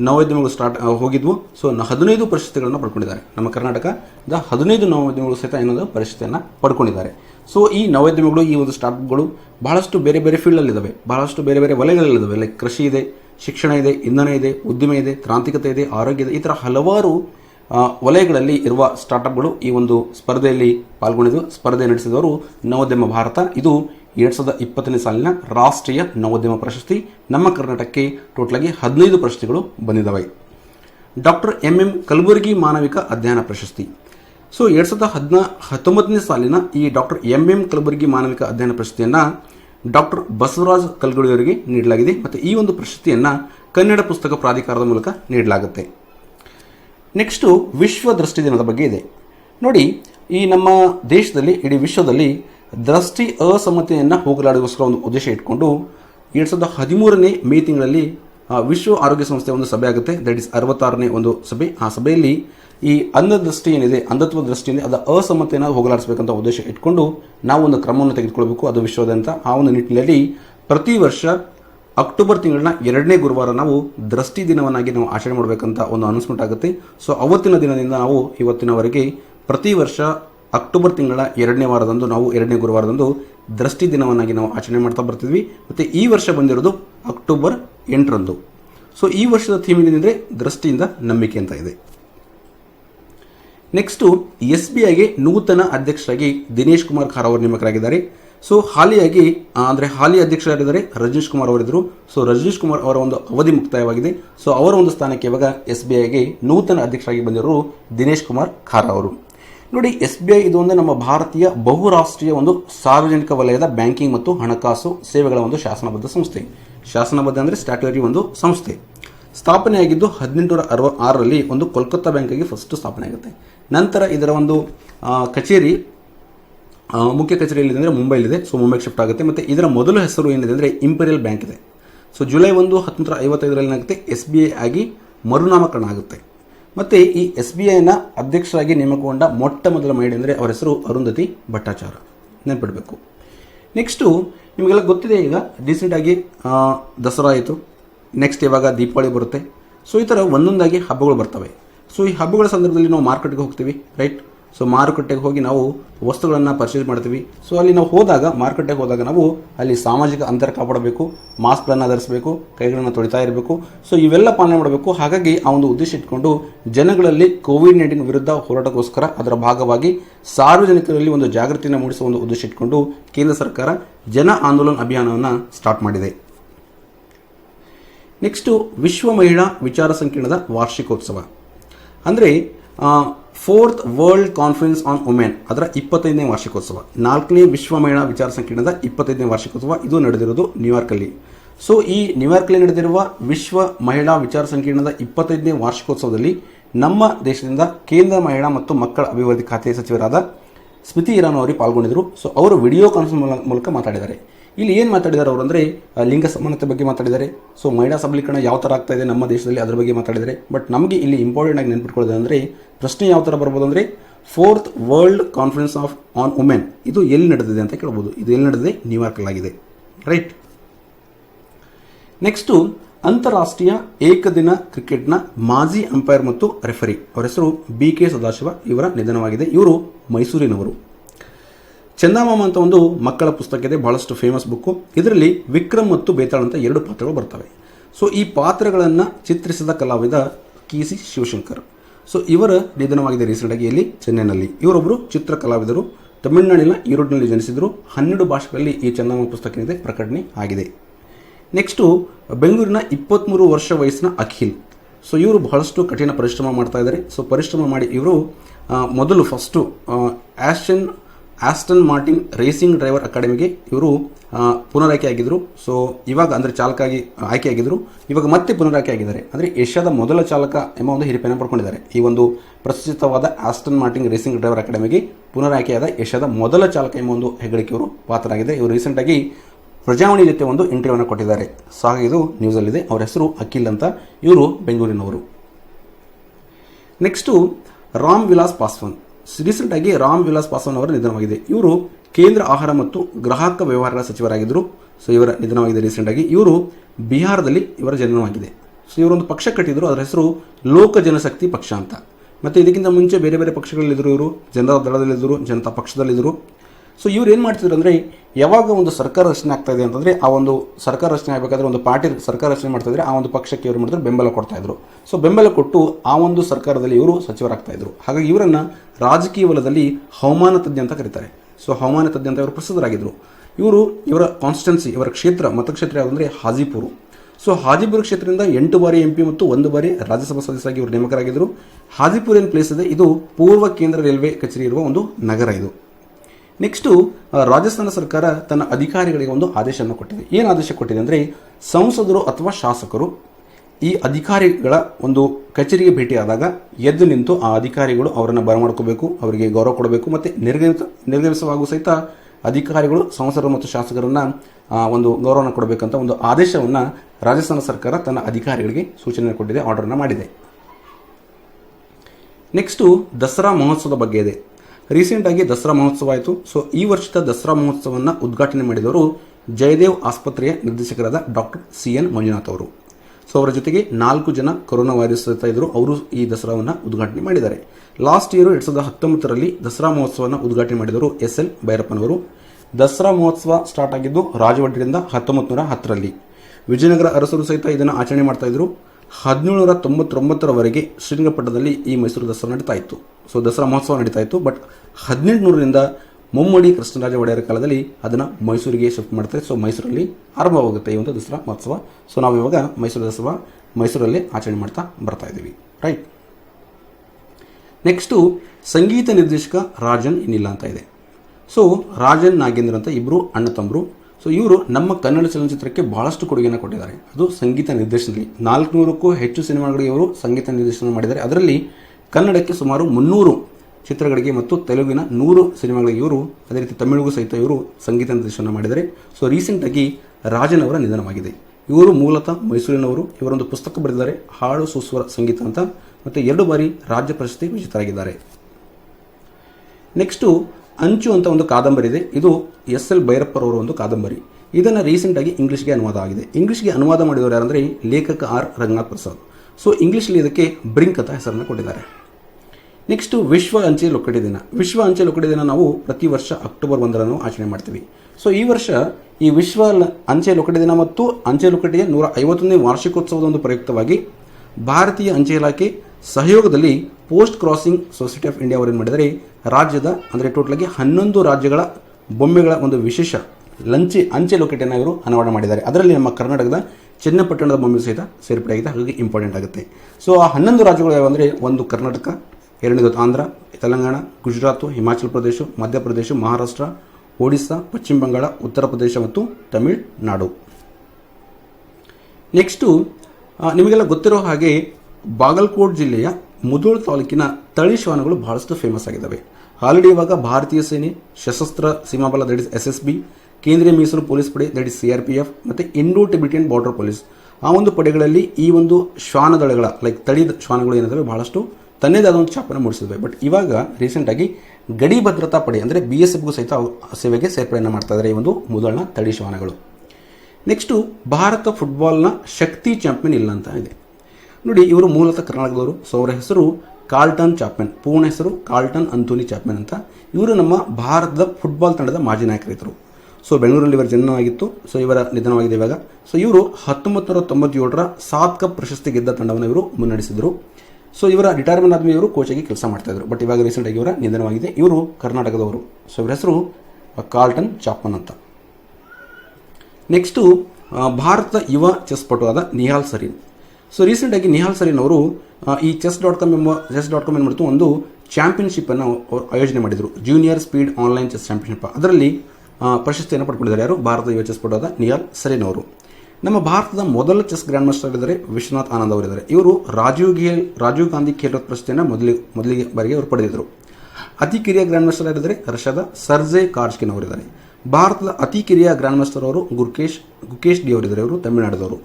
ನವೋದ್ಯಮಗಳು ಸ್ಟಾರ್ಟ್ ಹೋಗಿದ್ವು. ಸೊ ಹದಿನೈದು ಪ್ರಶಸ್ತಿಗಳನ್ನು ಪಡ್ಕೊಂಡಿದ್ದಾರೆ. ನಮ್ಮ ಕರ್ನಾಟಕದ ಹದಿನೈದು ನವೋದ್ಯಮಗಳು ಸಹಿತ ಏನೊಂದು ಪ್ರಶಸ್ತಿಯನ್ನು ಪಡ್ಕೊಂಡಿದ್ದಾರೆ. ಸೊ ಈ ನವೋದ್ಯಮಗಳು, ಈ ಒಂದು ಸ್ಟಾರ್ಟ್ಅಪ್ಗಳು ಬಹಳಷ್ಟು ಬೇರೆ ಬೇರೆ ಫೀಲ್ಡಲ್ಲಿದ್ದಾವೆ. ಬಹಳಷ್ಟು ಬೇರೆ ಬೇರೆ ವಲಯಗಳಲ್ಲಿದ್ದಾವೆ. ಲೈಕ್ ಕೃಷಿ ಇದೆ, ಶಿಕ್ಷಣ ಇದೆ, ಇಂಧನ ಇದೆ, ಉದ್ದಿಮೆ ಇದೆ, ತಾಂತ್ರಿಕತೆ ಇದೆ, ಆರೋಗ್ಯ ಇದೆ. ಈ ಥರ ಹಲವಾರು ವಲಯಗಳಲ್ಲಿ ಇರುವ ಸ್ಟಾರ್ಟಪ್ಗಳು ಈ ಒಂದು ಸ್ಪರ್ಧೆಯಲ್ಲಿ ಪಾಲ್ಗೊಂಡಿದ್ದು, ಸ್ಪರ್ಧೆ ನಡೆಸಿದವರು ನವೋದ್ಯಮ ಭಾರತ. ಇದು ಎರಡು ಸಾವಿರದ ಇಪ್ಪತ್ತನೇ ಸಾಲಿನ ರಾಷ್ಟ್ರೀಯ ನವೋದ್ಯಮ ಪ್ರಶಸ್ತಿ. ನಮ್ಮ ಕರ್ನಾಟಕಕ್ಕೆ ಟೋಟಲಾಗಿ ಹದಿನೈದು ಪ್ರಶಸ್ತಿಗಳು ಬಂದಿದ್ದಾವೆ ಡಾಕ್ಟರ್ ಎಂ ಎಂ ಕಲಬುರಗಿ ಮಾನವಿಕ ಅಧ್ಯಯನ ಪ್ರಶಸ್ತಿ. ಸೊ, ಎರಡು ಸಾವಿರದ ಹದಿನಾ, ಹತ್ತೊಂಬತ್ತನೇ ಸಾಲಿನ ಈ ಡಾಕ್ಟರ್ ಎಂ ಎಂ ಕಲಬುರಗಿ ಮಾನವಿಕ ಅಧ್ಯಯನ ಪ್ರಶಸ್ತಿಯನ್ನು ಡಾಕ್ಟರ್ ಬಸವರಾಜ್ ಕಲ್ಗುಳಿಯವರಿಗೆ ನೀಡಲಾಗಿದೆ. ಮತ್ತು ಈ ಒಂದು ಪ್ರಶಸ್ತಿಯನ್ನು ಕನ್ನಡ ಪುಸ್ತಕ ಪ್ರಾಧಿಕಾರದ ಮೂಲಕ ನೀಡಲಾಗುತ್ತೆ. ನೆಕ್ಸ್ಟು ವಿಶ್ವ ದೃಷ್ಟಿ ದಿನದ ಬಗ್ಗೆ ಇದೆ. ನೋಡಿ, ಈ ನಮ್ಮ ದೇಶದಲ್ಲಿ, ಇಡೀ ವಿಶ್ವದಲ್ಲಿ ದೃಷ್ಟಿ ಅಸಮತೆಯನ್ನು ಹೋಗಲಾಡಿಗೋಸ್ಕರ ಒಂದು ಉದ್ದೇಶ ಇಟ್ಕೊಂಡು, ಎರಡು ಸಾವಿರದ ಹದಿಮೂರನೇ ಮೇ ತಿಂಗಳಲ್ಲಿ ವಿಶ್ವ ಆರೋಗ್ಯ ಸಂಸ್ಥೆ ಒಂದು ಸಭೆ ಆಗುತ್ತೆ. ದಟ್ ಇಸ್ ಅರವತ್ತಾರನೇ ಒಂದು ಸಭೆ. ಆ ಸಭೆಯಲ್ಲಿ ಈ ಅಂಧದೃಷ್ಟಿ ಏನಿದೆ, ಅಂಧತ್ವ ದೃಷ್ಟಿ ಅದು ಅಸಮತೆಯನ್ನು ಹೋಗಲಾಡಿಸಬೇಕಂತ ಉದ್ದೇಶ ಇಟ್ಕೊಂಡು ನಾವು ಒಂದು ಕ್ರಮವನ್ನು ತೆಗೆದುಕೊಳ್ಬೇಕು. ಅದು ವಿಶ್ವದಂತ ಆ ಒಂದು ನಿಟ್ಟಿನಲ್ಲಿ ಪ್ರತಿ ವರ್ಷ ಅಕ್ಟೋಬರ್ ತಿಂಗಳಿನ ಎರಡನೇ ಗುರುವಾರ ನಾವು ದೃಷ್ಟಿ ದಿನವನ್ನಾಗಿ ನಾವು ಆಚರಣೆ ಮಾಡಬೇಕಂತ ಒಂದು ಅನೌನ್ಸ್ಮೆಂಟ್ ಆಗುತ್ತೆ. ಸೊ ಅವತ್ತಿನ ದಿನದಿಂದ ನಾವು ಇವತ್ತಿನವರೆಗೆ ಪ್ರತಿ ವರ್ಷ ಅಕ್ಟೋಬರ್ ತಿಂಗಳ ಎರಡನೇ ವಾರದಂದು ನಾವು ಎರಡನೇ ಗುರುವಾರದಂದು ದೃಷ್ಟಿ ದಿನವನ್ನಾಗಿ ನಾವು ಆಚರಣೆ ಮಾಡ್ತಾ ಬರ್ತಿದ್ವಿ. ಮತ್ತು ಈ ವರ್ಷ ಬಂದಿರೋದು ಅಕ್ಟೋಬರ್ ಎಂಟರಂದು. ಸೊ ಈ ವರ್ಷದ ಥೀಮ್ ಏನಿದೆ ದೃಷ್ಟಿಯಿಂದ ನಂಬಿಕೆ ಅಂತ ಇದೆ. ನೆಕ್ಸ್ಟು ಎಸ್ ಬಿ ಐಗೆ ನೂತನ ಅಧ್ಯಕ್ಷರಾಗಿ ದಿನೇಶ್ ಕುಮಾರ್ ಖಾರ್ ಅವರು ನೇಮಕರಾಗಿದ್ದಾರೆ. ಸೊ ಹಾಲಿಯಾಗಿ ಅಂದರೆ ಹಾಲಿ ಅಧ್ಯಕ್ಷರಾಗಿದ್ದಾರೆ ರಜನೀಶ್ ಕುಮಾರ್ ಅವರಿದ್ದರು. ಸೊ ರಜನೀಶ್ ಕುಮಾರ್ ಅವರ ಒಂದು ಅವಧಿ ಮುಕ್ತಾಯವಾಗಿದೆ. ಸೊ ಅವರ ಒಂದು ಸ್ಥಾನಕ್ಕೆ ಇವಾಗ ಎಸ್ ಬಿ ಐಗೆ ನೂತನ ಅಧ್ಯಕ್ಷರಾಗಿ ಬಂದಿರೋರು ದಿನೇಶ್ ಕುಮಾರ್ ಖಾರ ಅವರು. ನೋಡಿ, ಎಸ್ ಬಿ ಐ ಇದು ಒಂದು ನಮ್ಮ ಭಾರತೀಯ ಬಹುರಾಷ್ಟ್ರೀಯ ಒಂದು ಸಾರ್ವಜನಿಕ ವಲಯದ ಬ್ಯಾಂಕಿಂಗ್ ಮತ್ತು ಹಣಕಾಸು ಸೇವೆಗಳ ಒಂದು ಶಾಸನಬದ್ಧ ಸಂಸ್ಥೆ. ಶಾಸನಬದ್ಧ ಅಂದರೆ ಸ್ಟ್ಯಾಟ್ಯುಟರಿ ಒಂದು ಸಂಸ್ಥೆ. ಸ್ಥಾಪನೆಯಾಗಿದ್ದು ಹದಿನೆಂಟುನೂರ ಅರವ ಆರರಲ್ಲಿ ಒಂದು ಕೋಲ್ಕತ್ತಾ ಬ್ಯಾಂಕಿಗೆ ಫಸ್ಟ್ ಸ್ಥಾಪನೆ ಆಗುತ್ತೆ. ನಂತರ ಇದರ ಒಂದು ಕಚೇರಿ ಮುಖ್ಯ ಕಚೇರಿ ಎಲ್ಲಿದೆ ಅಂದರೆ ಮುಂಬೈಲಿದೆ. ಸೊ ಮುಂಬೈಗೆ ಶಿಫ್ಟ್ ಆಗುತ್ತೆ. ಮತ್ತು ಇದರ ಮೊದಲ ಹೆಸರು ಏನಿದೆ ಅಂದರೆ ಇಂಪೀರಿಯಲ್ ಬ್ಯಾಂಕ್ ಇದೆ. ಸೊ ಜುಲೈ ಒಂದು ಹತ್ತೊಂಬತ್ತು ಐವತ್ತೈದರಲ್ಲಿ ಏನಾಗುತ್ತೆ? ಎಸ್ ಬಿ ಐ ಆಗಿ ಮರುನಾಮಕರಣ ಆಗುತ್ತೆ. ಮತ್ತು ಈ ಎಸ್ ಬಿ ಐನ ಅಧ್ಯಕ್ಷರಾಗಿ ನೇಮಕಗೊಂಡ ಮೊಟ್ಟ ಮೊದಲ ಮಹಿಳೆ ಅಂದರೆ ಅವರ ಹೆಸರು ಅರುಂಧತಿ ಭಟ್ಟಾಚಾರ ನೆನ್ಪಿಡಬೇಕು. ನೆಕ್ಸ್ಟು ನಿಮಗೆಲ್ಲ ಗೊತ್ತಿದೆ ಈಗ ರೀಸೆಂಟಾಗಿ ದಸರಾ ಆಯಿತು. ನೆಕ್ಸ್ಟ್ ಇವಾಗ ದೀಪಾವಳಿ ಬರುತ್ತೆ. ಸೊ ಈ ಥರ ಒಂದೊಂದಾಗಿ ಹಬ್ಬಗಳು ಬರ್ತವೆ. ಸೊ ಈ ಹಬ್ಬಗಳ ಸಂದರ್ಭದಲ್ಲಿ ನಾವು ಮಾರ್ಕೆಟ್ಗೆ ಹೋಗ್ತೀವಿ ರೈಟ್ ಸೊ ಮಾರುಕಟ್ಟೆಗೆ ಹೋಗಿ ನಾವು ವಸ್ತುಗಳನ್ನು ಪರ್ಚೇಸ್ ಮಾಡ್ತೀವಿ. ಸೊ ಅಲ್ಲಿ ನಾವು ಹೋದಾಗ, ಮಾರುಕಟ್ಟೆಗೆ ಹೋದಾಗ ನಾವು ಅಲ್ಲಿ ಸಾಮಾಜಿಕ ಅಂತರ ಕಾಪಾಡಬೇಕು ಮಾಸ್ಕ್ಗಳನ್ನು ಧರಿಸಬೇಕು, ಕೈಗಳನ್ನು ತೊಳಿತಾ ಇರಬೇಕು. ಸೊ ಇವೆಲ್ಲ ಪಾಲನೆ ಮಾಡಬೇಕು. ಹಾಗಾಗಿ ಆ ಒಂದು ಉದ್ದೇಶ ಇಟ್ಕೊಂಡು ಜನಗಳಲ್ಲಿ ಕೋವಿಡ್ ನೈನ್ಟೀನ್ ವಿರುದ್ಧ ಹೋರಾಟಕ್ಕೋಸ್ಕರ ಅದರ ಭಾಗವಾಗಿ ಸಾರ್ವಜನಿಕರಲ್ಲಿ ಒಂದು ಜಾಗೃತಿಯನ್ನು ಮೂಡಿಸುವ ಒಂದು ಉದ್ದೇಶ ಇಟ್ಕೊಂಡು ಕೇಂದ್ರ ಸರ್ಕಾರ ಜನ ಆಂದೋಲನ ಅಭಿಯಾನವನ್ನು ಸ್ಟಾರ್ಟ್ ಮಾಡಿದೆ. ನೆಕ್ಸ್ಟು ವಿಶ್ವ ಮಹಿಳಾ ವಿಚಾರ ಸಂಕಿರಣದ ವಾರ್ಷಿಕೋತ್ಸವ. ಅಂದರೆ fourth world conference on women ಅದರ ಇಪ್ಪತ್ತೈದನೇ ವಾರ್ಷಿಕೋತ್ಸವ. ನಾಲ್ಕನೇ ವಿಶ್ವ ಮಹಿಳಾ ವಿಚಾರ ಸಂಕಿರಣದ ಇಪ್ಪತ್ತೈದನೇ ವಾರ್ಷಿಕೋತ್ಸವ ಇದು ನಡೆದಿರೋದು ನ್ಯೂಯಾರ್ಕಲ್ಲಿ. ಸೊ ಈ ನ್ಯೂಯಾರ್ಕ್ನಲ್ಲಿ ನಡೆದಿರುವ ವಿಶ್ವ ಮಹಿಳಾ ವಿಚಾರ ಸಂಕಿರಣದ ಇಪ್ಪತ್ತೈದನೇ ವಾರ್ಷಿಕೋತ್ಸವದಲ್ಲಿ ನಮ್ಮ ದೇಶದಿಂದ ಕೇಂದ್ರ ಮಹಿಳಾ ಮತ್ತು ಮಕ್ಕಳ ಅಭಿವೃದ್ಧಿ ಖಾತೆ ಸಚಿವರಾದ ಸ್ಮಿತಿ ಇರಾನ್ ಅವರು ಪಾಲ್ಗೊಂಡಿದ್ದರು. ಸೊ ಅವರು ವಿಡಿಯೋ ಕಾನ್ಫರೆನ್ಸ್ ಮೂಲಕ ಮಾತಾಡಿದ್ದಾರೆ. ಇಲ್ಲಿ ಏನು ಮಾತಾಡಿದ್ದಾರೆ ಅವರು ಅಂದರೆ ಲಿಂಗ ಸಮಾನತೆ ಬಗ್ಗೆ ಮಾತಾಡಿದ್ದಾರೆ. ಸೊ ಮಹಿಳಾ ಸಬಲೀಕರಣ ಯಾವ ಥರ ಆಗ್ತಾ ಇದೆ ನಮ್ಮ ದೇಶದಲ್ಲಿ ಅದರ ಬಗ್ಗೆ ಮಾತಾಡಿದ್ದಾರೆ. ಬಟ್ ನಮಗೆ ಇಲ್ಲಿ ಇಂಪಾರ್ಟೆಂಟ್ ಆಗಿ ನೆನ್ಪಿಟ್ಕೊಳ್ಳೋದು ಅಂದರೆ, ಪ್ರಶ್ನೆ ಯಾವ ಥರ ಬರ್ಬೋದು ಅಂದರೆ fourth world conference of on women ಇದು ಎಲ್ಲಿ ನಡೆದಿದೆ ಅಂತ ಕೇಳ್ಬೋದು. ಇದು ಎಲ್ಲಿ ನಡೆದಿದೆ? ನ್ಯೂಯಾರ್ಕಲ್ಲಾಗಿದೆ ರೈಟ್ ನೆಕ್ಸ್ಟು ಅಂತಾರಾಷ್ಟ್ರೀಯ ಏಕದಿನ ಕ್ರಿಕೆಟ್ನ ಮಾಜಿ ಅಂಪೈರ್ ಮತ್ತು ರೆಫರಿ ಅವರ ಹೆಸರು ಬಿ ಕೆ ಸದಾಶಿವ. ಇವರ ನಿಧನವಾಗಿದೆ. ಇವರು ಮೈಸೂರಿನವರು. ಚಂದಮಾಮ ಅಂತ ಒಂದು ಮಕ್ಕಳ ಪುಸ್ತಕ ಇದೆ, ಬಹಳಷ್ಟು ಫೇಮಸ್ ಬುಕ್ಕು ಇದರಲ್ಲಿ ವಿಕ್ರಮ್ ಮತ್ತು ಬೇತಾಳ್ ಅಂತ ಎರಡು ಪಾತ್ರಗಳು ಬರ್ತವೆ. ಸೊ ಈ ಪಾತ್ರಗಳನ್ನು ಚಿತ್ರಿಸಿದ ಕಲಾವಿದ ಕೆ ಸಿ ಶಿವಶಂಕರ್. ಸೊ ಇವರ ನಿಧನವಾಗಿದೆ ರೀಸೆಂಟಾಗಿ ಇಲ್ಲಿ ಚೆನ್ನೈನಲ್ಲಿ. ಇವರೊಬ್ಬರು ಚಿತ್ರ ಕಲಾವಿದರು. ತಮಿಳುನಾಡಿನ ಈರೋಡ್ನಲ್ಲಿ ಜನಿಸಿದರು. ಹನ್ನೆರಡು ಭಾಷೆಗಳಲ್ಲಿ ಈ ಚಂದಮಾಮ ಪುಸ್ತಕ ಏನಿದೆ? ಪ್ರಕಟಣೆ ಆಗಿದೆ. ನೆಕ್ಸ್ಟು ಬೆಂಗಳೂರಿನ ಇಪ್ಪತ್ತ್ಮೂರು ವರ್ಷ ವಯಸ್ಸಿನ ಅಖಿಲ್. ಸೊ ಇವರು ಬಹಳಷ್ಟು ಕಠಿಣ ಪರಿಶ್ರಮ ಮಾಡ್ತಾ ಇದ್ದಾರೆ. ಸೊ ಪರಿಶ್ರಮ ಮಾಡಿ ಇವರು ಮೊದಲು first Aston Aston Martin racing driver ಅಕಾಡೆಮಿಗೆ ಇವರು ಪುನರಾಯ್ಕೆ ಆಗಿದ್ದರು ಸೊ ಇವಾಗ ಅಂದರೆ ಚಾಲಕಾಗಿ ಆಯ್ಕೆ ಆಗಿದ್ದರು ಇವಾಗ ಮತ್ತೆ ಪುನರಾಯ್ಕೆ ಆಗಿದ್ದಾರೆ ಅಂದರೆ ಏಷ್ಯಾದ ಮೊದಲ ಚಾಲಕ ಎಂಬ ಒಂದು ಹಿರಿಪೆಯನ್ನು ಪಡ್ಕೊಂಡಿದ್ದಾರೆ. ಈ ಒಂದು ಪ್ರತಿಷ್ಠಿತವಾದ ಆಸ್ಟನ್ ಮಾರ್ಟಿನ್ ರೇಸಿಂಗ್ ಡ್ರೈವರ್ ಅಕಾಡೆಮಿಗೆ ಪುನರಾಯ್ಕೆಯಾದ ಏಷ್ಯಾದ ಮೊದಲ ಚಾಲಕ ಎಂಬ ಒಂದು ಹೆಗ್ಗಳಿಕೆ ಇವರು ಪಾತ್ರರಾಗಿದೆ ಇವರು ರೀಸೆಂಟಾಗಿ ಪ್ರಜಾವಾಣಿ ಜೊತೆ ಒಂದು ಇಂಟರ್ವ್ಯೂವನ್ನು ಕೊಟ್ಟಿದ್ದಾರೆ. ಸೊ ಹಾಗೆ ಇದು ನ್ಯೂಸಲ್ಲಿದೆ ಅವರ ಹೆಸರು ಅಖಿಲ್ ಅಂತ. ಇವರು ಬೆಂಗಳೂರಿನವರು. ನೆಕ್ಸ್ಟು ರಾಮ್ ವಿಲಾಸ್ ಪಾಸ್ವಾನ್. ರೀಸೆಂಟಾಗಿ ರಾಮ್ ವಿಲಾಸ್ ಪಾಸ್ವಾನ್ ಅವರ ನಿಧನವಾಗಿದೆ. ಇವರು ಕೇಂದ್ರ ಆಹಾರ ಮತ್ತು ಗ್ರಾಹಕ ವ್ಯವಹಾರಗಳ ಸಚಿವರಾಗಿದ್ದರು. ಸೊ, ಇವರ ನಿಧನವಾಗಿದೆ ರೀಸೆಂಟಾಗಿ ಇವರು ಬಿಹಾರದಲ್ಲಿ ಇವರ ಜನನವಾಗಿದೆ ಸೊ, ಇವರೊಂದು ಪಕ್ಷ ಕಟ್ಟಿದ್ರು. ಅದರ ಹೆಸರು ಲೋಕ ಜನಶಕ್ತಿ ಪಕ್ಷ ಅಂತ. ಮತ್ತು ಇದಕ್ಕಿಂತ ಮುಂಚೆ ಬೇರೆ ಬೇರೆ ಪಕ್ಷಗಳಲ್ಲಿದ್ದರು ಇವರು. ಜನತಾ ದಳದಲ್ಲಿದ್ದರು, ಜನತಾ ಪಕ್ಷದಲ್ಲಿದ್ದರು. ಸೊ ಇವ್ರು ಏನು ಮಾಡ್ತಿದ್ರು ಅಂದರೆ, ಯಾವಾಗ ಒಂದು ಸರ್ಕಾರ ರಚನೆ ಆಗ್ತಾ ಇದೆ ಅಂತಂದರೆ, ಆ ಒಂದು ಸರ್ಕಾರ ರಚನೆ ಆಗಬೇಕಾದ್ರೆ ಒಂದು ಪಾರ್ಟಿ ಸರ್ಕಾರ ರಚನೆ ಮಾಡ್ತಾ ಇದ್ರೆ, ಆ ಒಂದು ಪಕ್ಷಕ್ಕೆ ಇವರು ಮಾಡಿದ್ರು ಬೆಂಬಲ ಕೊಡ್ತಾ ಇದ್ರು. ಸೊ ಬೆಂಬಲ ಕೊಟ್ಟು ಆ ಒಂದು ಸರ್ಕಾರದಲ್ಲಿ ಇವರು ಸಚಿವರಾಗ್ತಾ ಇದ್ರು. ಹಾಗಾಗಿ ಇವರನ್ನು ರಾಜಕೀಯ ವಲಯದಲ್ಲಿ ಹವಾಮಾನ ತಜ್ಞ ಅಂತ ಕರೀತಾರೆ. ಸೊ ಹವಾಮಾನ ತಜ್ಞ ಅಂತ ಇವರು ಪ್ರಸಿದ್ಧರಾಗಿದ್ದರು ಇವರು ಇವರ ಕಾನ್ಸ್ಟೆನ್ಸಿ ಇವರ ಕ್ಷೇತ್ರ, ಮತಕ್ಷೇತ್ರ ಯಾವುದಂದ್ರೆ ಹಾಜಿಪುರು. ಸೊ ಹಾಜಿಪುರ ಕ್ಷೇತ್ರದಿಂದ ಎಂಟು ಬಾರಿ ಎಂ ಪಿ ಮತ್ತು ಒಂದು ಬಾರಿ ರಾಜ್ಯಸಭಾ ಸದಸ್ಯರಾಗಿ ಇವರು ನೇಮಕರಾಗಿದ್ದರು ಹಾಜಿಪುರ್ ಏನು ಪ್ಲೇಸ್ ಇದೆ? ಇದು ಪೂರ್ವ ಕೇಂದ್ರ ರೈಲ್ವೆ ಕಚೇರಿ ಇರುವ ಒಂದು ನಗರ ಇದು. ನೆಕ್ಸ್ಟು ರಾಜಸ್ಥಾನ ಸರ್ಕಾರ ತನ್ನ ಅಧಿಕಾರಿಗಳಿಗೆ ಒಂದು ಆದೇಶವನ್ನು ಕೊಟ್ಟಿದೆ. ಏನು ಆದೇಶ ಕೊಟ್ಟಿದೆ ಅಂದರೆ, ಸಂಸದರು ಅಥವಾ ಶಾಸಕರು ಈ ಅಧಿಕಾರಿಗಳ ಒಂದು ಕಚೇರಿಗೆ ಭೇಟಿಯಾದಾಗ ಎದ್ದು ನಿಂತು ಆ ಅಧಿಕಾರಿಗಳು ಅವರನ್ನು ಬರಮಾಡ್ಕೋಬೇಕು ಅವರಿಗೆ ಗೌರವ ಕೊಡಬೇಕು ಮತ್ತು ನಿರ್ಗಮಿತ, ನಿರ್ಗಮಿಸವಾಗೂ ಸಹಿತ ಅಧಿಕಾರಿಗಳು, ಸಂಸದರು ಮತ್ತು ಶಾಸಕರನ್ನ ಒಂದು ಗೌರವನ ಕೊಡಬೇಕಂತ ಒಂದು ಆದೇಶವನ್ನು ರಾಜಸ್ಥಾನ ಸರ್ಕಾರ ತನ್ನ ಅಧಿಕಾರಿಗಳಿಗೆ ಸೂಚನೆ ಕೊಟ್ಟಿದೆ, ಆರ್ಡರ್ನ ಮಾಡಿದೆ. ನೆಕ್ಸ್ಟು ದಸರಾ ಮಹೋತ್ಸವದ ಬಗ್ಗೆ ಇದೆ. ರೀಸೆಂಟಾಗಿ ದಸರಾ ಮಹೋತ್ಸವ ಆಯಿತು. ಸೊ ಈ ವರ್ಷದ ದಸರಾ ಮಹೋತ್ಸವವನ್ನು ಉದ್ಘಾಟನೆ ಮಾಡಿದವರು ಜಯದೇವ್ ಆಸ್ಪತ್ರೆಯ ನಿರ್ದೇಶಕರಾದ ಡಾಕ್ಟರ್ ಸಿ ಎನ್ ಮಂಜುನಾಥ್ ಅವರು. ಸೊ ಅವರ ಜೊತೆಗೆ ನಾಲ್ಕು ಜನ ಕೊರೋನಾ ವೈರಸ್ ಇದ್ದರು ಅವರು ಈ ದಸರಾವನ್ನು ಉದ್ಘಾಟನೆ ಮಾಡಿದ್ದಾರೆ. ಲಾಸ್ಟ್ ಇಯರ್ ಎರಡ್ ಸಾವಿರದ ಹತ್ತೊಂಬತ್ತರಲ್ಲಿ ದಸರಾ ಮಹೋತ್ಸವವನ್ನು ಉದ್ಘಾಟನೆ ಮಾಡಿದವರು ಎಸ್ ಎಲ್ ಭೈರಪ್ಪನವರು ದಸರಾ ಮಹೋತ್ಸವ ಸ್ಟಾರ್ಟ್ ಆಗಿದ್ದು ರಾಜವಡ್ಡಿಯಿಂದ ಹತ್ತೊಂಬತ್ತು ನೂರ ಹತ್ತರಲ್ಲಿ. ವಿಜಯನಗರ ಅರಸರು ಸಹಿತ ಇದನ್ನು ಆಚರಣೆ ಮಾಡ್ತಾ ಇದ್ರು. ಹದಿನೇಳುನೂರ ತೊಂಬತ್ತೊಂಬತ್ತರವರೆಗೆ ಶ್ರೀರಂಗಪಟ್ಟಣದಲ್ಲಿ ಈ ಮೈಸೂರು ದಸರಾ ನಡೀತಾ ಇತ್ತು ಸೊ ದಸರಾ ಮಹೋತ್ಸವ ನಡೀತಾ ಇತ್ತು ಬಟ್ ಹದಿನೆಂಟುನೂರರಿಂದ ಮುಮ್ಮಡಿ ಕೃಷ್ಣರಾಜ ಒಡೆಯರ ಕಾಲದಲ್ಲಿ ಅದನ್ನು ಮೈಸೂರಿಗೆ ಶಿಫ್ಟ್ ಮಾಡ್ತಾರೆ. ಸೊ ಮೈಸೂರಲ್ಲಿ ಆರಂಭವಾಗುತ್ತೆ ಈ ಒಂದು ದಸರಾ ಮಹೋತ್ಸವ. ಸೊ ನಾವು ಇವಾಗ ಮೈಸೂರು ದಸರಾ ಮೈಸೂರಲ್ಲಿ ಆಚರಣೆ ಮಾಡ್ತಾ ಬರ್ತಾ ಇದ್ದೀವಿ. ರೈಟ್ ನೆಕ್ಸ್ಟು ಸಂಗೀತ ನಿರ್ದೇಶಕ ರಾಜನ್ ಇನ್ನಿಲ್ಲ ಅಂತ ಇದೆ. ಸೊ ರಾಜನ್, ನಾಗೇಂದ್ರ ಅಂತ ಇಬ್ಬರು ಅಣ್ಣ ತಮ್ಮರು ಸೊ ಇವರು ನಮ್ಮ ಕನ್ನಡ ಚಲನಚಿತ್ರಕ್ಕೆ ಬಹಳಷ್ಟು ಕೊಡುಗೆಯನ್ನು ಕೊಟ್ಟಿದ್ದಾರೆ. ಅದು ಸಂಗೀತ ನಿರ್ದೇಶನದಲ್ಲಿ. ನಾಲ್ಕುನೂರಕ್ಕೂ ಹೆಚ್ಚು ಸಿನಿಮಾಗಳಿಗೆ ಇವರು ಸಂಗೀತ ನಿರ್ದೇಶನ ಮಾಡಿದ್ದಾರೆ. ಅದರಲ್ಲಿ ಕನ್ನಡಕ್ಕೆ ಸುಮಾರು ಮುನ್ನೂರು ಚಿತ್ರಗಳಿಗೆ ಮತ್ತು ತೆಲುಗಿನ ನೂರು ಸಿನಿಮಾಗಳಿಗೆ ಇವರು, ಅದೇ ರೀತಿ ತಮಿಳಿಗೂ ಸಹಿತ ಇವರು ಸಂಗೀತ ನಿರ್ದೇಶನ ಮಾಡಿದ್ದಾರೆ. ಸೊ ರೀಸೆಂಟಾಗಿ ರಾಜನ್ ಅವರ ನಿಧನವಾಗಿದೆ. ಇವರು ಮೂಲತಃ ಮೈಸೂರಿನವರು. ಇವರೊಂದು ಪುಸ್ತಕ ಬರೆದಿದ್ದಾರೆ, ಹಾಡು ಸುಸ್ವರ ಸಂಗೀತ ಅಂತ. ಮತ್ತು ಎರಡು ಬಾರಿ ರಾಜ್ಯ ಪ್ರಶಸ್ತಿ ವಿಜೇತರಾಗಿದ್ದಾರೆ. ನೆಕ್ಸ್ಟು ಅಂಚು ಅಂತ ಒಂದು ಕಾದಂಬರಿ ಇದೆ. ಇದು ಎಸ್ ಎಲ್ ಭೈರಪ್ಪರವರ ಒಂದು ಕಾದಂಬರಿ. ಇದನ್ನು ರೀಸೆಂಟಾಗಿ ಇಂಗ್ಲೀಷ್ಗೆ ಅನುವಾದ ಆಗಿದೆ. ಇಂಗ್ಲೀಷ್ಗೆ ಅನುವಾದ ಮಾಡಿದವರು ಯಾರಂದರೆ ಲೇಖಕ ಆರ್. ರಂಗನಾಥ್ ಪ್ರಸಾದ್. ಸೊ ಇಂಗ್ಲೀಷಲ್ಲಿ ಇದಕ್ಕೆ ಬ್ರಿಂಕ್ ಅಂತ ಹೆಸರನ್ನು ಕೊಟ್ಟಿದ್ದಾರೆ. ನೆಕ್ಸ್ಟು ವಿಶ್ವ ಅಂಚೆ ಲೊಕ್ಕಡಿ ದಿನ. ವಿಶ್ವ ಅಂಚೆ ಲೊಕ್ಕಡಿ ದಿನ ನಾವು ಪ್ರತಿ ವರ್ಷ ಅಕ್ಟೋಬರ್ ಒಂದರನ್ನು ಆಚರಣೆ ಮಾಡ್ತೀವಿ. ಸೊ ಈ ವರ್ಷ ಈ ವಿಶ್ವ ಅಂಚೆ ಲೊಕ್ಕಡಿ ದಿನ ಮತ್ತು ಅಂಚೆ ಲೊಕ್ಕಡಿಯ ನೂರ ಐವತ್ತೊಂದನೇ ವಾರ್ಷಿಕೋತ್ಸವದ ಒಂದು ಪ್ರಯುಕ್ತವಾಗಿ ಭಾರತೀಯ ಅಂಚೆ ಇಲಾಖೆ ಸಹಯೋಗದಲ್ಲಿ post crossing society of India ಅವರು ಏನು ಮಾಡಿದರೆ, ರಾಜ್ಯದ, ಅಂದರೆ ಟೋಟಲಾಗಿ ಹನ್ನೊಂದು ರಾಜ್ಯಗಳ ಬೊಮ್ಮೆಗಳ ಒಂದು ವಿಶೇಷ ಲಂಚೆ, ಅಂಚೆ ಲೊಕೇಟನ್ನು ಇವರು ಅನಾವರಣ ಮಾಡಿದ್ದಾರೆ. ಅದರಲ್ಲಿ ನಮ್ಮ ಕರ್ನಾಟಕದ ಚನ್ನಪಟ್ಟಣದ ಬೊಮ್ಮೆ ಸಹಿತ ಸೇರ್ಪಡೆಯಾಗಿದೆ ಹಾಗಾಗಿ ಇಂಪಾರ್ಟೆಂಟ್ ಆಗುತ್ತೆ. ಸೊ ಆ ಹನ್ನೊಂದು ರಾಜ್ಯಗಳು ಯಾವಂದರೆ ಒಂದು ಕರ್ನಾಟಕ, ಎರಡನೇದು ಆಂಧ್ರ, ತೆಲಂಗಾಣ, ಗುಜರಾತ್, ಹಿಮಾಚಲ ಪ್ರದೇಶ ಮಧ್ಯಪ್ರದೇಶ ಮಹಾರಾಷ್ಟ್ರ, ಒಡಿಸ್ಸಾ, ಪಶ್ಚಿಮ ಬಂಗಾಳ, ಉತ್ತರ ಪ್ರದೇಶ ಮತ್ತು ತಮಿಳುನಾಡು. ನೆಕ್ಸ್ಟು ನಿಮಗೆಲ್ಲ ಗೊತ್ತಿರೋ ಹಾಗೆ ಬಾಗಲಕೋಟ್ ಜಿಲ್ಲೆಯ ಮುಧೋಳ್ ತಾಲೂಕಿನ ತಳಿ ಶ್ವಾನಗಳು ಬಹಳಷ್ಟು ಫೇಮಸ್ ಆಗಿದ್ದಾವೆ. ಆಲ್ರೆಡಿ ಇವಾಗ ಭಾರತೀಯ ಸೇನೆ, ಸಶಸ್ತ್ರ ಸೀಮಾಬಲ that is S S B ಕೇಂದ್ರೀಯ ಮೀಸಲು ಪೊಲೀಸ್ ಪಡೆ that is C R P F ಮತ್ತು ಇಂಡೋ ಟಿಬಿಟಿಯನ್ ಬಾರ್ಡರ್ ಪೊಲೀಸ್. ಆ ಒಂದು ಪಡೆಗಳಲ್ಲಿ ಈ ಒಂದು ಶ್ವಾನ ದಳಗಳ ಲೈಕ್ ತಳಿ ಶ್ವಾನಗಳು ಏನಿದಾವೆ, ಬಹಳಷ್ಟು ತನ್ನದೇ ಆದ ಒಂದು ಛಾಪನ್ನು ಮೂಡಿಸಿದ್ವಿ ಬಟ್ ಇವಾಗ ರೀಸೆಂಟಾಗಿ ಗಡಿ ಭದ್ರತಾ ಪಡೆ ಅಂದರೆ ಬಿ ಎಸ್ ಎಫ್ಗೂ ಸಹಿತ ಸೇವೆಗೆ ಸೇರ್ಪಡೆಯನ್ನು ಮಾಡ್ತಾ ಇದ್ದಾರೆ ಈ ಒಂದು ಮೊದಲನ ತಳಿ ಶ್ವಾನಗಳು. ನೆಕ್ಸ್ಟು ಭಾರತ ಫುಟ್ಬಾಲ್ನ ಶಕ್ತಿ ಚಾಂಪಿಯನ್ ಇಲ್ಲ ಅಂತ ಇದೆ. ನೋಡಿ, ಇವರು ಮೂಲತಃ ಕರ್ನಾಟಕದವರು. ಸೊ ಅವರ ಹೆಸರು ಕಾರ್ಲ್ಟನ್ ಚಾಪ್ಮನ್ ಪೂರ್ಣ ಹೆಸರು ಕಾರ್ಲ್ಟನ್ ಅಂತೋನಿ ಚಾಪ್ಮನ್ ಅಂತ. ಇವರು ನಮ್ಮ ಭಾರತದ ಫುಟ್ಬಾಲ್ ತಂಡದ ಮಾಜಿ ನಾಯಕರಿದ್ದರು. ಸೊ ಬೆಂಗಳೂರಲ್ಲಿ ಇವರ ಜನ್ಮ ಆಗಿತ್ತು ಸೊ ಇವರ ನಿಧನವಾಗಿದೆ ಇವಾಗ. ಸೊ ಇವರು ಹತ್ತೊಂಬತ್ತು ನೂರ ತೊಂಬತ್ತೇಳರ ಸಾತ್ ಕಪ್ ಪ್ರಶಸ್ತಿ ಗೆದ್ದ ತಂಡವನ್ನು ಇವರು ಮುನ್ನಡೆಸಿದರು. ಸೊ ಇವರ ರಿಟೈರ್ಮೆಂಟ್ ಆದಮೇಲೆ ಇವರು ಕೋಚಾಗಿ ಕೆಲಸ ಮಾಡ್ತಾ ಇದ್ರು. ಬಟ್ ಇವಾಗ ರೀಸೆಂಟಾಗಿ ಇವರ ನಿಧನವಾಗಿದೆ. ಇವರು ಕರ್ನಾಟಕದವರು. ಸೊ ಇವರ ಹೆಸರು ಕಾರ್ಲ್ಟನ್ ಚಾಪ್ಮನ್ ಅಂತ. ನೆಕ್ಸ್ಟು ಭಾರತದ ಯುವ ಚೆಸ್ ಪಟುವಾದ ನಿಹಾಲ್ ಸರೀನ್ ಸೊ ರೀಸೆಂಟಾಗಿ ನಿಹಾಲ್ ಸರೀನ್ ಅವರು ಈ ಚೆಸ್ ಡಾಟ್ ಕಾಮ್ ಎಂಬ ಚೆಸ್ ಡಾಟ್ ಕಾಮ್ ಏನು ಮಾಡಿತು? ಒಂದು ಚಾಂಪಿಯನ್ಶಿಪ್ಪನ್ನು ಆಯೋಜನೆ ಮಾಡಿದರು. Junior speed online chess championship ಅದರಲ್ಲಿ ಪ್ರಶಸ್ತಿಯನ್ನು ಪಡ್ಕೊಂಡಿದ್ದಾರೆ ಯಾರು? ಭಾರತದ ಯುವ ಚೆಸ್ ಪಟುವಾದ ನಿಹಾಲ್ ಸರೀನ್ ಅವರು ನಮ್ಮ ಭಾರತದ ಮೊದಲ ಚೆಸ್ ಗ್ರ್ಯಾಂಡ್ ಮಾಸ್ಟರ್ ಇದ್ದಾರೆ ವಿಶ್ವನಾಥ್ ಆನಂದ್ ಅವರಿದ್ದಾರೆ. ಇವರು ರಾಜೀವ್ ಘೇಲ್ ರಾಜೀವ್ ಗಾಂಧಿ ಖೇಲ್ ರತ್ನ ಪ್ರಶಸ್ತಿಯನ್ನು ಮೊದಲಿಗೆ ಮೊದಲಿಗೆ ಬಾರಿಗೆ ಅವರು ಪಡೆದಿದ್ದರು ಅತಿ ಕಿರಿಯ ಗ್ರ್ಯಾಂಡ್ ಮಾಸ್ಟರ್ ಯಾರಿದ್ದಾರೆ? ರಷ್ಯಾದ ಸರ್ಜೆ ಕಾರ್ಜ್ಕಿನ್ ಅವರಿದ್ದಾರೆ. ಭಾರತದ ಅತಿ ಕಿರಿಯ ಗ್ರ್ಯಾಂಡ್ ಮಾಸ್ಟರ್ ಅವರು ಗುರ್ಕೇಶ್ ಗುಕೇಶ್ ಡಿ ಅವರಿದ್ದಾರೆ. ಇವರು ತಮಿಳುನಾಡದವರು.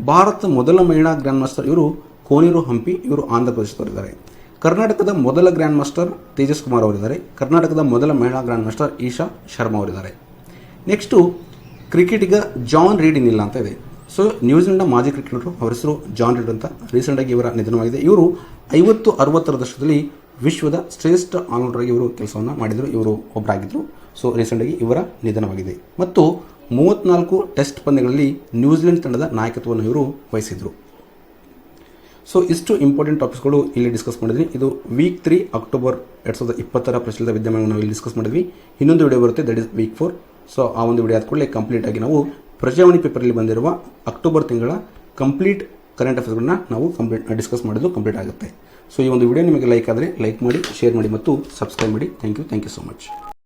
ಭಾರತದ ಮೊದಲ ಮಹಿಳಾ ಗ್ರ್ಯಾಂಡ್ ಮಾಸ್ಟರ್ ಇವರು ಕೋನೇರು ಹಂಪಿ, ಇವರು ಆಂಧ್ರ ಪ್ರದೇಶದವರಿದ್ದಾರೆ ಕರ್ನಾಟಕದ ಮೊದಲ ಗ್ರ್ಯಾಂಡ್ ಮಾಸ್ಟರ್ ತೇಜಸ್ ಕುಮಾರ್ ಅವರಿದ್ದಾರೆ ಕರ್ನಾಟಕದ ಮೊದಲ ಮಹಿಳಾ ಗ್ರ್ಯಾಂಡ್ ಮಾಸ್ಟರ್ ಈಶಾ ಶರ್ಮಾ ಅವರಿದ್ದಾರೆ ನೆಕ್ಸ್ಟು ಕ್ರಿಕೆಟಿಗ ಜಾನ್ ರೀಡ್ ಇನ್ನಿಲ್ಲ ಅಂತ ಇದೆ. ಸೊ ನ್ಯೂಜಿಲೆಂಡ್ನ ಮಾಜಿ ಕ್ರಿಕೆಟರು ಅವರ ಹೆಸರು ಜಾನ್ ರೀಡ್ ಅಂತ. ರೀಸೆಂಟಾಗಿ ಇವರ ನಿಧನವಾಗಿದೆ. ಇವರು ಐವತ್ತು ಅರವತ್ತರ ದಶಕದಲ್ಲಿ ವಿಶ್ವದ ಶ್ರೇಷ್ಠ ಆಲ್ರೌಂಡರ್ ಆಗಿ ಇವರು ಕೆಲಸವನ್ನು ಮಾಡಿದರು. ಇವರು ಒಬ್ಬರಾಗಿದ್ದರು ಸೊ ರೀಸೆಂಟಾಗಿ ಇವರ ನಿಧನವಾಗಿದೆ. ಮತ್ತು ಮೂವತ್ನಾಲ್ಕು ಟೆಸ್ಟ್ ಪಂದ್ಯಗಳಲ್ಲಿ ನ್ಯೂಜಿಲೆಂಡ್ ತಂಡದ ನಾಯಕತ್ವವನ್ನು ಇವರು ವಹಿಸಿದರು. ಸೊ ಇಷ್ಟು ಇಂಪಾರ್ಟೆಂಟ್ ಟಾಪಿಕ್ಸ್ಗಳು ಇಲ್ಲಿ ಡಿಸ್ಕಸ್ ಮಾಡಿದ್ವಿ. ಇದು ವೀಕ್ ತ್ರೀ ಅಕ್ಟೋಬರ್ ಎರಡು ಸಾವಿರದ ಇಪ್ಪತ್ತರ ಪ್ರಚಲಿತ ವಿದ್ಯಮಾನವನ್ನು ನಾವು ಇಲ್ಲಿ ಡಿಸ್ಕಸ್ ಮಾಡಿದ್ವಿ. ಇನ್ನೊಂದು ವಿಡಿಯೋ ಬರುತ್ತೆ that is week four so ಆ ಒಂದು ವಿಡಿಯೋ ಆದ ಕೂಡಲೇ ಕಂಪ್ಲೀಟ್ ಆಗಿ ನಾವು ಪ್ರಜಾವಾಣಿ ಪೇಪರಲ್ಲಿ ಬಂದಿರುವ ಅಕ್ಟೋಬರ್ ತಿಂಗಳ ಕಂಪ್ಲೀಟ್ ಕರೆಂಟ್ ಅಫೇರ್ಸ್ಗಳನ್ನ ನಾವು ಕಂಪ್ಲೀಟ್ ಡಿಸ್ಕಸ್ ಮಾಡೋದು ಕಂಪ್ಲೀಟ್ ಆಗುತ್ತೆ. ಸೊ ಈ ಒಂದು ವಿಡಿಯೋ ನಿಮಗೆ ಲೈಕ್ ಆದರೆ ಲೈಕ್ ಮಾಡಿ ಶೇರ್ ಮಾಡಿ ಮತ್ತು ಸಬ್ಸ್ಕ್ರೈಬ್ ಮಾಡಿ. Thank you thank you so much